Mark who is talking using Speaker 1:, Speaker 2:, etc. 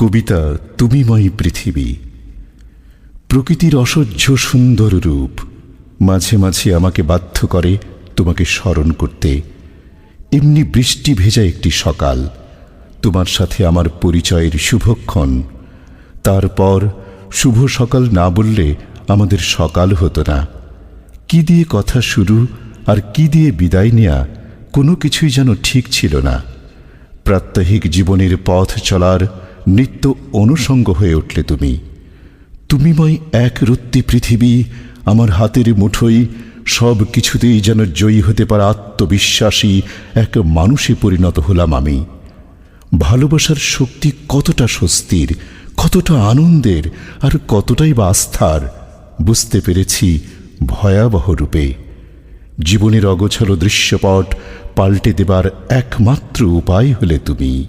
Speaker 1: কবিতা, তুমিময় পৃথিবী। প্রকৃতির অসহ্য সুন্দর রূপ মাঝে মাঝে আমাকে বাধ্য করে তোমাকে স্মরণ করতে। এমনি বৃষ্টি ভেজা একটি সকাল, তোমার সাথে আমার পরিচয়ের শুভক্ষণ। তারপর শুভ সকাল না বললে আমাদের সকাল হতো না। কি দিয়ে কথা শুরু আর কি দিয়ে বিদায় নেয়া কোনো কিছুই যেন ঠিক ছিল না। প্রাত্যহিক জীবনের পথ চলার নিত্য অনুষঙ্গ হয়ে উঠলে তুমি। তুমিময় এক রত্তি পৃথিবী, আমার হাতের মুঠোই সব কিছুতেই যেন জয়ী হতে পারা আত্মবিশ্বাসী এক মানুষে পরিণত হলাম আমি। ভালোবাসার শক্তি কতটা স্বস্তির, কতটা আনন্দের, আর কতটাই বা আস্থার, বুঝতে পেরেছি ভয়াবহ রূপে। জীবনের অগোছল দৃশ্যপট পাল্টে দেবার একমাত্র উপায় হলে তুমি।